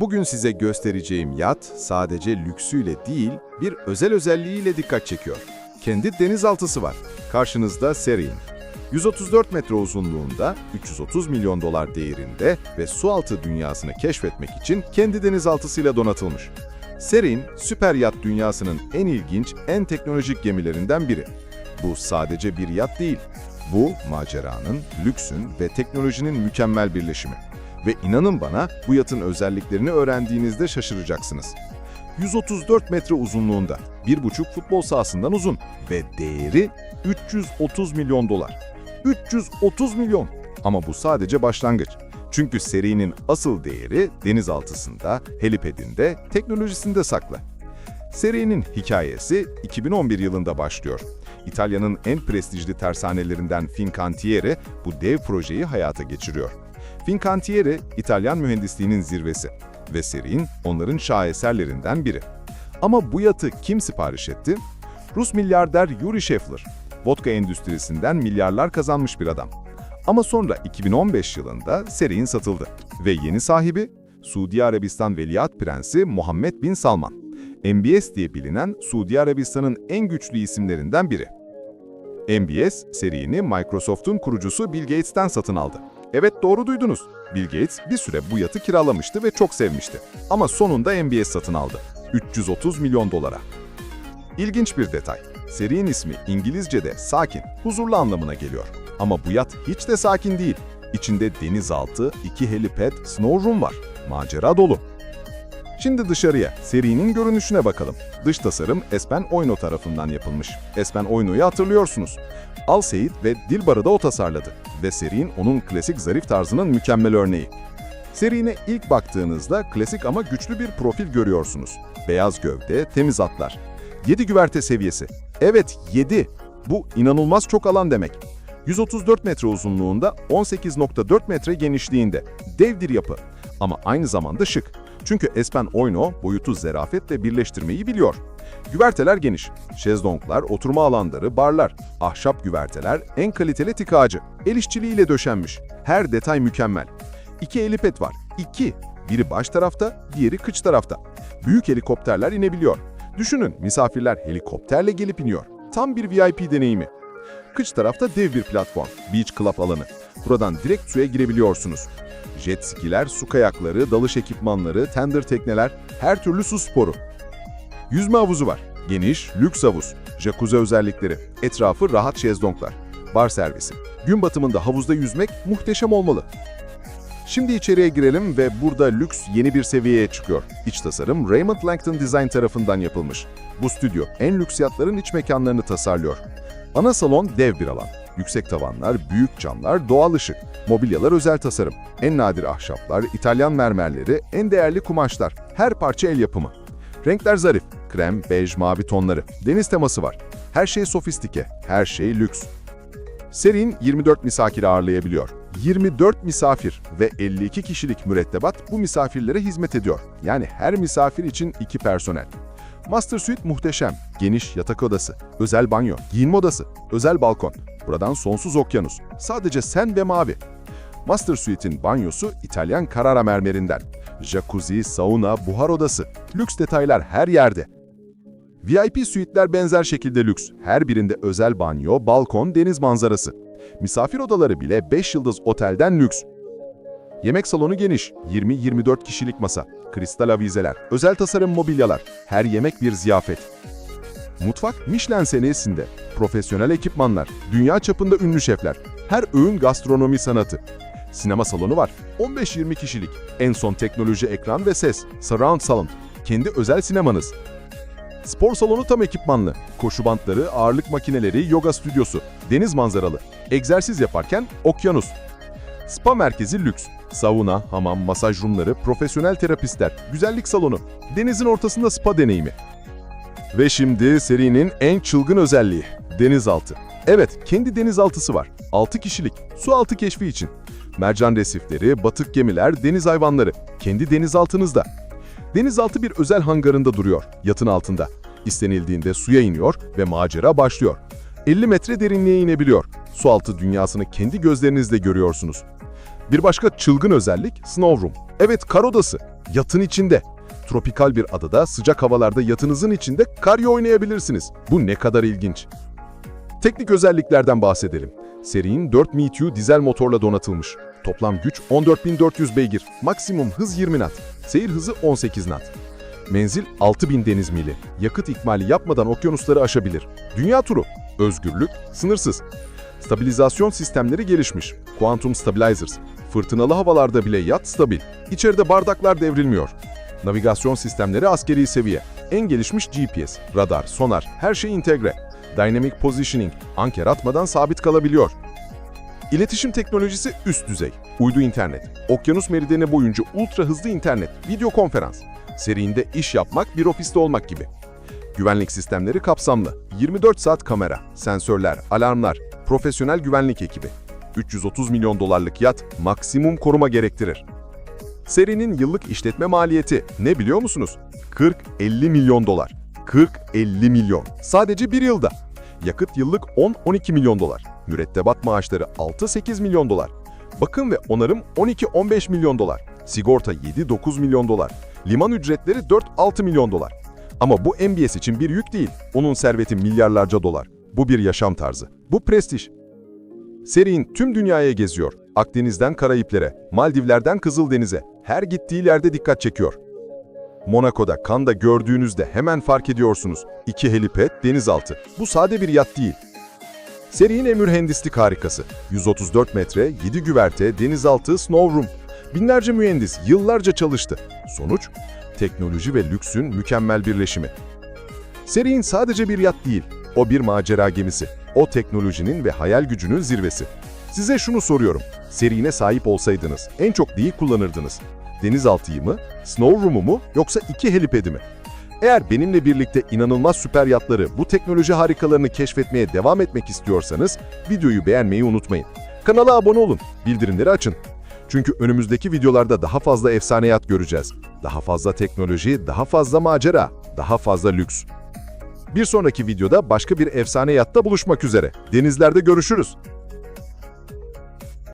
Bugün size göstereceğim yat sadece lüksüyle değil, bir özel özelliğiyle dikkat çekiyor. Kendi denizaltısı var. Karşınızda Serin. 134 metre uzunluğunda, 330 milyon dolar değerinde ve sualtı dünyasını keşfetmek için kendi denizaltısıyla donatılmış. Serin, süper yat dünyasının en ilginç, en teknolojik gemilerinden biri. Bu sadece bir yat değil. Bu, maceranın, lüksün ve teknolojinin mükemmel birleşimi. Ve inanın bana bu yatın özelliklerini öğrendiğinizde şaşıracaksınız. 134 metre uzunluğunda, 1,5 futbol sahasından uzun ve değeri 330 milyon dolar. 330 milyon! Ama bu sadece başlangıç. Çünkü serinin asıl değeri denizaltısında, helipedinde, teknolojisinde saklı. Serinin hikayesi 2011 yılında başlıyor. İtalya'nın en prestijli tersanelerinden Fincantieri bu dev projeyi hayata geçiriyor. Fincantieri, İtalyan mühendisliğinin zirvesi ve Serin onların şaheserlerinden biri. Ama bu yatı kim sipariş etti? Rus milyarder Yuri Shefler. Vodka endüstrisinden milyarlar kazanmış bir adam. Ama sonra 2015 yılında Serin satıldı ve yeni sahibi Suudi Arabistan Veliaht Prensi Muhammed Bin Salman. MBS diye bilinen Suudi Arabistan'ın en güçlü isimlerinden biri. MBS serini Microsoft'un kurucusu Bill Gates'ten satın aldı. Evet doğru duydunuz. Bill Gates bir süre bu yatı kiralamıştı ve çok sevmişti. Ama sonunda MBS satın aldı. 330 milyon dolara. İlginç bir detay. Serinin ismi İngilizce'de sakin, huzurlu anlamına geliyor. Ama bu yat hiç de sakin değil. İçinde denizaltı, iki helipad, snow room var. Macera dolu. Şimdi dışarıya, serinin görünüşüne bakalım. Dış tasarım Espen Oyno tarafından yapılmış. Espen Oyno'yu hatırlıyorsunuz. Al Seyit ve Dilbar'ı da o tasarladı. Ve serinin onun klasik zarif tarzının mükemmel örneği. Serine ilk baktığınızda klasik ama güçlü bir profil görüyorsunuz. Beyaz gövde, temiz atlar. 7 güverte seviyesi. Evet 7. Bu inanılmaz çok alan demek. 134 metre uzunluğunda, 18.4 metre genişliğinde. Dev bir yapı. Ama aynı zamanda şık. Çünkü Espen Oyno boyutu zerafetle birleştirmeyi biliyor. Güverteler geniş. Şezlonglar, oturma alanları, barlar. Ahşap güverteler en kaliteli tık ağacı. El işçiliğiyle döşenmiş. Her detay mükemmel. İki helipad var. İki. Biri baş tarafta, diğeri kıç tarafta. Büyük helikopterler inebiliyor. Düşünün misafirler helikopterle gelip iniyor. Tam bir VIP deneyimi. Kıç tarafta dev bir platform, Beach Club alanı. Buradan direkt suya girebiliyorsunuz. Jet skiler, su kayakları, dalış ekipmanları, tender tekneler, her türlü su sporu. Yüzme havuzu var. Geniş, lüks havuz. Jacuzzi özellikleri. Etrafı rahat şezlonglar. Bar servisi. Gün batımında havuzda yüzmek muhteşem olmalı. Şimdi içeriye girelim ve burada lüks yeni bir seviyeye çıkıyor. İç tasarım Raymond Langton Design tarafından yapılmış. Bu stüdyo en lüks yatların iç mekanlarını tasarlıyor. Ana salon dev bir alan. Yüksek tavanlar, büyük camlar, doğal ışık, mobilyalar özel tasarım, en nadir ahşaplar, İtalyan mermerleri, en değerli kumaşlar, her parça el yapımı. Renkler zarif, krem, bej, mavi tonları, deniz teması var. Her şey sofistike, her şey lüks. Serin 24 misafir ağırlayabiliyor. 24 misafir ve 52 kişilik mürettebat bu misafirlere hizmet ediyor. Yani her misafir için iki personel. Master Suite muhteşem. Geniş yatak odası, özel banyo, giyinme odası, özel balkon. Buradan sonsuz okyanus. Sadece sen ve mavi. Master Suite'in banyosu İtalyan Carrara mermerinden. Jacuzzi, sauna, buhar odası. Lüks detaylar her yerde. VIP suite'ler benzer şekilde lüks. Her birinde özel banyo, balkon, deniz manzarası. Misafir odaları bile 5 yıldız otelden lüks. Yemek salonu geniş, 20-24 kişilik masa, kristal avizeler, özel tasarım mobilyalar, her yemek bir ziyafet. Mutfak Michelin senesinde, profesyonel ekipmanlar, dünya çapında ünlü şefler, her öğün gastronomi sanatı. Sinema salonu var, 15-20 kişilik, en son teknoloji ekran ve ses, surround sound, kendi özel sinemanız. Spor salonu tam ekipmanlı. Koşu bantları, ağırlık makineleri, yoga stüdyosu, deniz manzaralı. Egzersiz yaparken okyanus. Spa merkezi lüks. Sauna, hamam, masaj roomları, profesyonel terapistler, güzellik salonu, denizin ortasında spa deneyimi. Ve şimdi serinin en çılgın özelliği, denizaltı. Evet, kendi denizaltısı var. 6 kişilik, su altı keşfi için. Mercan resifleri, batık gemiler, deniz hayvanları. Kendi denizaltınızda. Denizaltı bir özel hangarında duruyor, yatın altında. İstenildiğinde suya iniyor ve macera başlıyor. 50 metre derinliğe inebiliyor. Sualtı dünyasını kendi gözlerinizle görüyorsunuz. Bir başka çılgın özellik Snow Room. Evet kar odası. Yatın içinde. Tropikal bir adada sıcak havalarda yatınızın içinde karyo oynayabilirsiniz. Bu ne kadar ilginç. Teknik özelliklerden bahsedelim. Serinin 4 MTU dizel motorla donatılmış. Toplam güç 14.400 beygir, maksimum hız 20 knot, seyir hızı 18 knot. Menzil 6000 deniz mili, yakıt ikmali yapmadan okyanusları aşabilir. Dünya turu, özgürlük, sınırsız. Stabilizasyon sistemleri gelişmiş. Quantum Stabilizers, fırtınalı havalarda bile yat stabil. İçeride bardaklar devrilmiyor. Navigasyon sistemleri askeri seviye. En gelişmiş GPS, radar, sonar, her şey entegre. Dynamic Positioning, anker atmadan sabit kalabiliyor. İletişim teknolojisi üst düzey. Uydu internet, okyanus merideni boyunca ultra hızlı internet, video konferans. Serinde iş yapmak bir ofiste olmak gibi. Güvenlik sistemleri kapsamlı. 24 saat kamera, sensörler, alarmlar, profesyonel güvenlik ekibi. 330 milyon dolarlık yat maksimum koruma gerektirir. Serinin yıllık işletme maliyeti ne biliyor musunuz? 40-50 milyon dolar. 40-50 milyon. Sadece bir yılda. Yakıt yıllık 10-12 milyon dolar. Mürettebat maaşları 6-8 milyon dolar. Bakım ve onarım 12-15 milyon dolar. Sigorta 7-9 milyon dolar. Liman ücretleri 4-6 milyon dolar. Ama bu MBS için bir yük değil. Onun serveti milyarlarca dolar. Bu bir yaşam tarzı. Bu prestij. Serin tüm dünyaya geziyor. Akdeniz'den Karayiplere, Maldivler'den Kızıldeniz'e. Her gittiği yerde dikkat çekiyor. Monaco'da, Cannes'da gördüğünüzde hemen fark ediyorsunuz. İki helipad, denizaltı. Bu sade bir yat değil. Serinin mühendislik harikası. 134 metre, 7 güverte, denizaltı, snow room. Binlerce mühendis yıllarca çalıştı. Sonuç? Teknoloji ve lüksün mükemmel birleşimi. Serinin sadece bir yat değil, o bir macera gemisi. O teknolojinin ve hayal gücünün zirvesi. Size şunu soruyorum, serine sahip olsaydınız en çok neyi kullanırdınız? Denizaltıyı mı, snow room'u mu yoksa iki helipedi mi? Eğer benimle birlikte inanılmaz süper yatları, bu teknoloji harikalarını keşfetmeye devam etmek istiyorsanız videoyu beğenmeyi unutmayın. Kanala abone olun, bildirimleri açın. Çünkü önümüzdeki videolarda daha fazla efsane yat göreceğiz. Daha fazla teknoloji, daha fazla macera, daha fazla lüks. Bir sonraki videoda başka bir efsane yatta buluşmak üzere. Denizlerde görüşürüz.